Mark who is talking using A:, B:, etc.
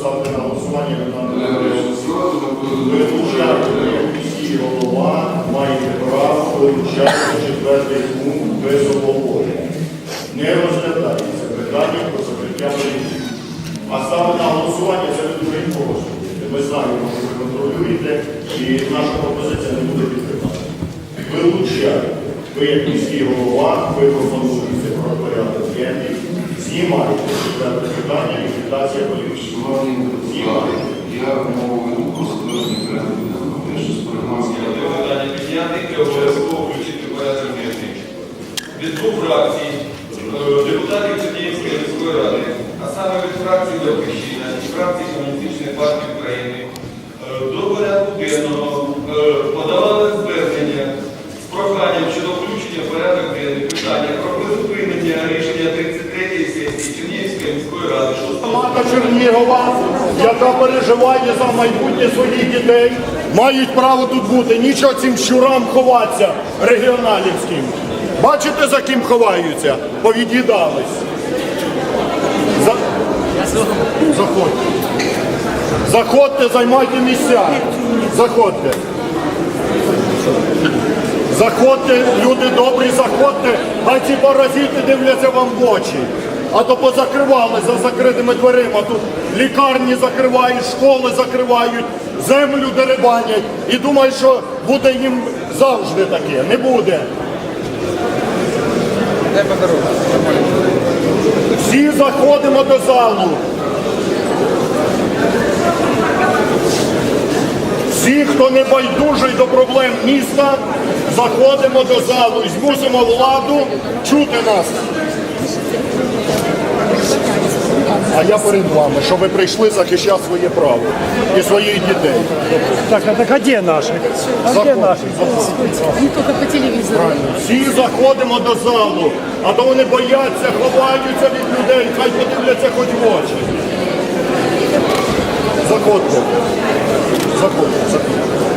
A: ставте на голосування
B: Олег
A: на
B: Валерійович, ставте на
A: ви вручаєте, як міський голова, маєте право вручати четвертий пункт без обговорення. Не розглядається питання про закриття політики. А ставити на голосування це ви дуже просто. Ми знаємо, що ви контролюєте, і наша пропозиція не буде підтримана. Ви. Ви як міський голова, ви пропонуєте про порядок денний, знімаєте четверте питання ліквідація політики.
B: Я мову веду про затвердження порядку денного. Я щось перегнав.
C: Питання підняти обов'язково включити порядок денний. Від двох фракцій, е, депутатів Чернігівської міської ради, а саме від фракції Батьківщина і фракції Комуністичної партії України, е, до порядку денного е, подавали звернення з проханням щодо включення порядок денний питання призупинення рішення 33-ї сесії Чернігівської міської ради.
A: Мата Чернігова, яка переживає за майбутнє своїх дітей, мають право тут бути. Нічого цим щурам ховатися регіоналівським. Бачите, за ким ховаються? Повід'їдались. За... Заходьте. Заходьте, займайте місця. Заходьте. Заходьте, люди добрі, а ці паразити дивляться вам в очі. А то позакривали за закритими дверима. Тут лікарні закривають, школи закривають, землю деребанять. І думають, що буде їм завжди таке. Не буде. Всі заходимо до залу. Всі, хто не байдужий до проблем міста, заходимо до залу і змусимо владу чути нас. А я перед вами, що ви прийшли захищати своє право і своїх дітей.
D: Так, а так а где наши? А наши?
A: заходимо.
E: Не только по телевизору.
A: Правильно. Всі заходимо до залу, а то вони бояться, ховаються від людей, хай подивляться хоч в очі. Заходьте. Заходьте, заходьте.